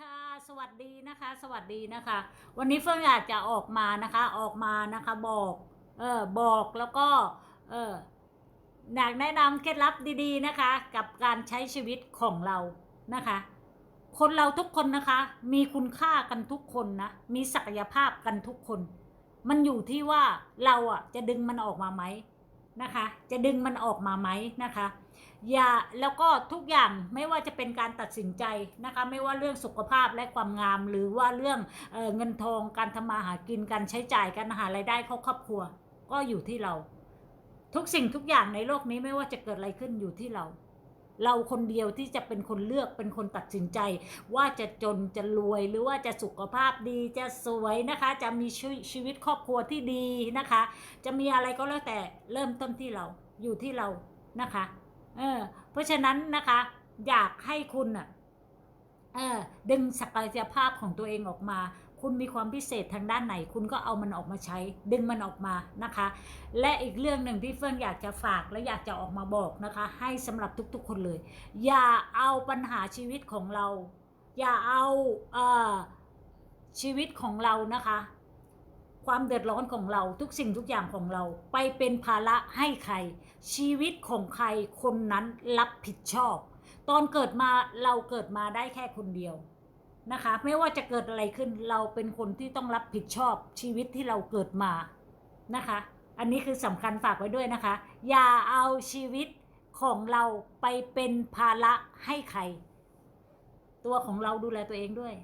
ค่ะ สวัสดีนะคะ สวัสดีนะคะ วันนี้เฟื่องอยากจะออกมานะคะ ออกมานะคะบอก เออบอกแล้วก็ เอออยากแนะนำเคล็ดลับดีๆนะคะ กับการใช้ชีวิตของเรานะคะ คนเราทุกคนนะคะ มีคุณค่ากันทุกคนนะ มีศักยภาพกันทุกคน มันอยู่ที่ว่าเราอะจะดึงมันออกมาไหมนะคะ จะดึงมันออกมาไหมนะคะ อย่าแล้วก็ทุกอย่างไม่ว่าจะเป็นการตัดสินใจนะคะไม่ว่าเรื่องสุขภาพและความงาม หรือว่าเรื่องเออเงินทองการทำมาหากินการใช้จ่ายการหารายได้เขาครอบครัว ก็อยู่ที่เรา ทุกสิ่งทุกอย่างในโลกนี้ไม่ว่าจะเกิดอะไรขึ้นอยู่ที่เรา เราคนเดียวที่จะเป็นคนเลือกเป็นคนตัดสินใจ ว่าจะจนจะรวยหรือว่าจะสุขภาพดีจะสวยนะคะ จะมีชีวิตครอบครัวที่ดีนะคะ จะมีอะไรก็แล้วแต่เริ่มต้นที่เราอยู่ที่เรานะคะ เออเพราะฉะนั้นนะคะ อยากให้คุณอะเออดึงศักยภาพของตัวเองออกมา คุณมีความพิเศษทางด้านไหน คุณก็เอามันออกมาใช้ ดึงมันออกมานะคะ และอีกเรื่องหนึ่งที่เฟื่องอยากจะฝากและอยากจะออกมาบอกนะคะ ให้สำหรับทุกๆคนเลย อย่าเอาปัญหาชีวิตของเรา อย่าเอาเอ่อชีวิตของเรานะคะ ความเดือดร้อนของเราทุกสิ่งทุกอย่างของเราไปเป็นภาระให้ใคร ชีวิตของใครคนนั้นรับผิดชอบ ตอนเกิดมาเราเกิดมาได้แค่คนเดียวนะคะ ไม่ว่าจะเกิดอะไรขึ้นเราเป็นคนที่ต้องรับผิดชอบชีวิตที่เราเกิดมานะคะ อันนี้คือสำคัญฝากไว้ด้วยนะคะ อย่าเอาชีวิตของเราไปเป็นภาระให้ใคร ตัวของเราดูแลตัวเองด้วย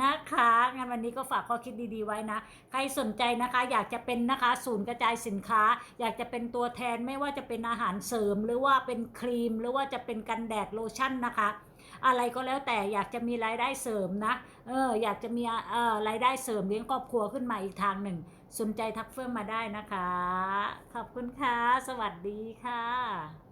นะคะงั้นวันนี้ก็ฝากข้อคิดดีๆไว้นะ ใครสนใจนะคะ อยากจะเป็นนะคะศูนย์กระจายสินค้า อยากจะเป็นตัวแทนไม่ว่าจะเป็นอาหารเสริม หรือว่าเป็นครีม หรือว่าจะเป็นกันแดดโลชั่นนะคะ อะไรก็แล้วแต่อยากจะมีรายได้เสริมนะเอออยากจะมีเอ่อรายได้เสริมเลี้ยงครอบครัวขึ้นมาอีกทางหนึ่ง สนใจทักเฟื่องมาได้นะคะ ขอบคุณค่ะ สวัสดีค่ะ